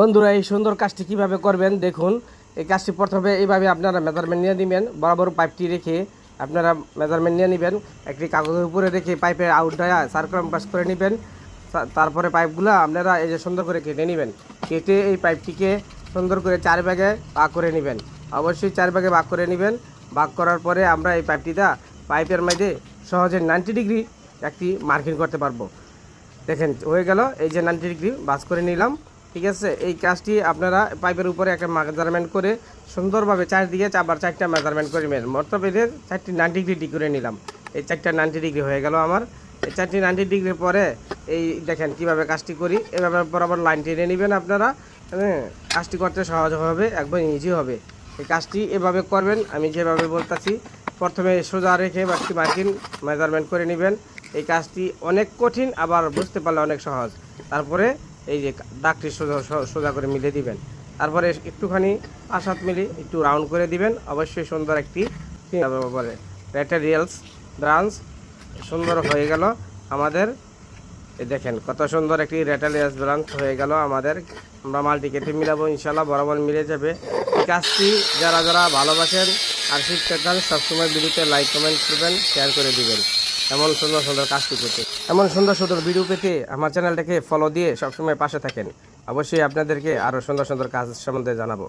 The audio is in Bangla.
বন্ধুরা, এই সুন্দর কাজটি কীভাবে করবেন দেখুন। এই কাজটি প্রথমে এইভাবে আপনারা মেজারমেন্ট নিয়ে নেবেন। বরাবর পাইপটি রেখে আপনারা মেজারমেন্ট নিয়ে নেবেন। একটি কাগজের উপরে রেখে পাইপের আউটটা সার্কুলাম পাস করে নেবেন। তারপরে পাইপগুলো আপনারা এই যে সুন্দর করে কেটে নেবেন। কেটে এই পাইপটিকে সুন্দর করে চার ভাগে ভাগ করে নেবেন। অবশ্যই চার ভাগে ভাগ করে নেবেন। ভাগ করার পরে আমরা এই পাইপটিটা পাইপের মধ্যে সহজে নাইনটি ডিগ্রি একটি মার্কিং করতে পারব। দেখেন, হয়ে গেল। এই যে নাইনটি ডিগ্রি বাস করে নিলাম। ঠিক আছে? এই কাজটি আপনারা পাইপের উপরে একটা মেজারমেন্ট করে সুন্দরভাবে চারদিকে আবার চারটা মেজারমেন্ট করে নেবেন মতলব এদের চারটি নাইনটি ডিগ্রি করে নিলাম। এই চারটা নাইনটি ডিগ্রি হয়ে গেল আমার। এই চারটি নাইনটি ডিগ্রির পরে এই দেখেন কীভাবে কাজটি করি। এভাবে বরাবর লাইন টেনে নেবেন আপনারা। হ্যাঁ কাজটি করতে সহজ হবে, একদম ইজি হবে। এই কাজটি এভাবে করবেন, আমি যেভাবে বলতেছি, প্রথমে সোজা রেখে বা মার্কিন মেজারমেন্ট করে নেবেন। এই কাজটি অনেক কঠিন, আবার বুঝতে পারলে অনেক সহজ। তারপরে এই যে দাগটি সোজা সোজা করে মিলে দিবেন। তারপরে একটুখানি পাঁচ সাত মিলি একটু রাউন্ড করে দিবেন। অবশ্যই সুন্দর একটি বলে রিয়ালস ব্রাঞ্চ, সুন্দর হয়ে গেল আমাদের। দেখেন, কত সুন্দর একটি রেটালিয়াস ব্রাঞ্চ হয়ে গেল আমাদের। আমরা মাল্টি কেটে মিলাবো, ইনশাল্লাহ বরাবর মিলে যাবে। এই কাজটি যারা যারা ভালোবাসেন আর শিখতে চান, সবসময় ভিডিওতে লাইক কমেন্ট করবেন শেয়ার করে দিবেন। এমন সুন্দর সুন্দর কাজ করতে এমন সুন্দর সুন্দর ভিডিও পেতে আমার চ্যানেলটাকে ফলো দিয়ে সবসময় পাশে থাকেন। অবশ্যই আপনাদেরকে আরও সুন্দর সুন্দর কাজ সম্বন্ধে জানাব।